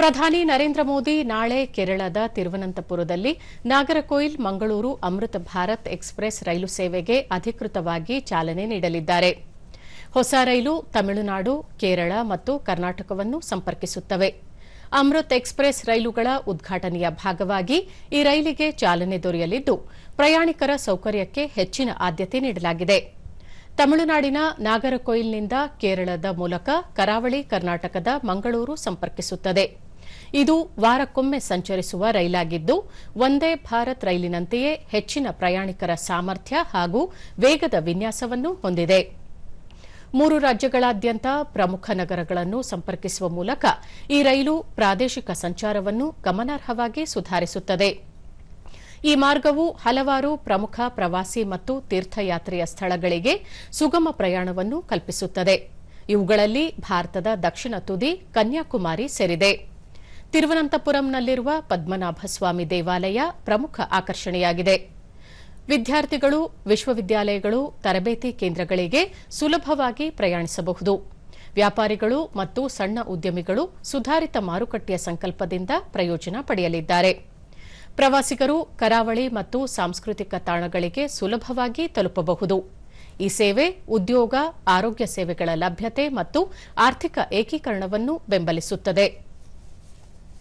ಪ್ರಧಾನಿ ನರೇಂದ್ರ ಮೋದಿ ನಾಳೆ ಕೇರಳದ ತಿರುವನಂತಪುರದಲ್ಲಿ ನಾಗರಕೋಯಿಲ್ ಮಂಗಳೂರು ಅಮೃತ ಭಾರತ್ ಎಕ್ಸ್ಪ್ರೆಸ್ ರೈಲು ಸೇವೆಗೆ ಅಧಿಕೃತವಾಗಿ ಚಾಲನೆ ನೀಡಲಿದ್ದಾರೆ. ಹೊಸ ರೈಲು ತಮಿಳುನಾಡು, ಕೇರಳ ಮತ್ತು ಕರ್ನಾಟಕವನ್ನು ಸಂಪರ್ಕಿಸುತ್ತವೆ. ಅಮೃತ್ ಎಕ್ಸ್ಪ್ರೆಸ್ ರೈಲುಗಳ ಉದ್ಘಾಟನೆಯ ಭಾಗವಾಗಿ ಈ ರೈಲಿಗೆ ಚಾಲನೆ ದೊರೆಯಲಿದ್ದು, ಪ್ರಯಾಣಿಕರ ಸೌಕರ್ಯಕ್ಕೆ ಹೆಚ್ಚಿನ ಆದ್ಯತೆ ನೀಡಲಾಗಿದೆ. ತಮಿಳುನಾಡಿನ ನಾಗರಕೊಯಿಲ್ನಿಂದ ಕೇರಳದ ಮೂಲಕ ಕರಾವಳಿ ಕರ್ನಾಟಕದ ಮಂಗಳೂರು ಸಂಪರ್ಕಿಸುತ್ತದೆ. ಇದು ವಾರಕ್ಕೊಮ್ಮೆ ಸಂಚರಿಸುವ ರೈಲಾಗಿದ್ದು ಒಂದೇ ಭಾರತ್ ರೈಲಿನಂತೆಯೇ ಹೆಚ್ಚಿನ ಪ್ರಯಾಣಿಕರ ಸಾಮರ್ಥ್ಯ ಹಾಗೂ ವೇಗದ ವಿನ್ಯಾಸವನ್ನು ಹೊಂದಿದೆ. ಮೂರು ರಾಜ್ಯಗಳಾದ್ಯಂತ ಪ್ರಮುಖ ನಗರಗಳನ್ನು ಸಂಪರ್ಕಿಸುವ ಮೂಲಕ ಈ ರೈಲು ಪ್ರಾದೇಶಿಕ ಸಂಚಾರವನ್ನು ಗಮನಾರ್ಹವಾಗಿ ಸುಧಾರಿಸುತ್ತದೆ. ಈ ಮಾರ್ಗವು ಹಲವಾರು ಪ್ರಮುಖ ಪ್ರವಾಸಿ ಮತ್ತು ತೀರ್ಥಯಾತ್ರೆಯ ಸ್ಥಳಗಳಿಗೆ ಸುಗಮ ಪ್ರಯಾಣವನ್ನು ಕಲ್ಪಿಸುತ್ತದೆ. ಇವುಗಳಲ್ಲಿ ಭಾರತದ ದಕ್ಷಿಣ ತುದಿ, ಕನ್ಯಾಕುಮಾರಿ ಸೇರಿದೆ. ತಿರುವನಂತಪುರಂನಲ್ಲಿರುವ ಪದ್ಮನಾಭಸ್ವಾಮಿ ದೇವಾಲಯ ಪ್ರಮುಖ ಆಕರ್ಷಣೆಯಾಗಿದೆ. ವಿದ್ಯಾರ್ಥಿಗಳು, ವಿಶ್ವವಿದ್ಯಾಲಯಗಳು, ತರಬೇತಿ ಕೇಂದ್ರಗಳಿಗೆ ಸುಲಭವಾಗಿ ಪ್ರಯಾಣಿಸಬಹುದು. ವ್ಯಾಪಾರಿಗಳು ಮತ್ತು ಸಣ್ಣ ಉದ್ಯಮಿಗಳು ಸುಧಾರಿತ ಮಾರುಕಟ್ಟೆಯ ಸಂಕಲ್ಪದಿಂದ ಪ್ರಯೋಜನ ಪಡೆಯಲಿದ್ದಾರೆ. ಪ್ರವಾಸಿಗರು ಕರಾವಳಿ ಮತ್ತು ಸಾಂಸ್ಕೃತಿಕ ತಾಣಗಳಿಗೆ ಸುಲಭವಾಗಿ ತಲುಪಬಹುದು. ಈ ಸೇವೆ ಉದ್ಯೋಗ, ಆರೋಗ್ಯ ಸೇವೆಗಳ ಲಭ್ಯತೆ ಮತ್ತು ಆರ್ಥಿಕ ಏಕೀಕರಣವನ್ನು ಬೆಂಬಲಿಸುತ್ತದೆ.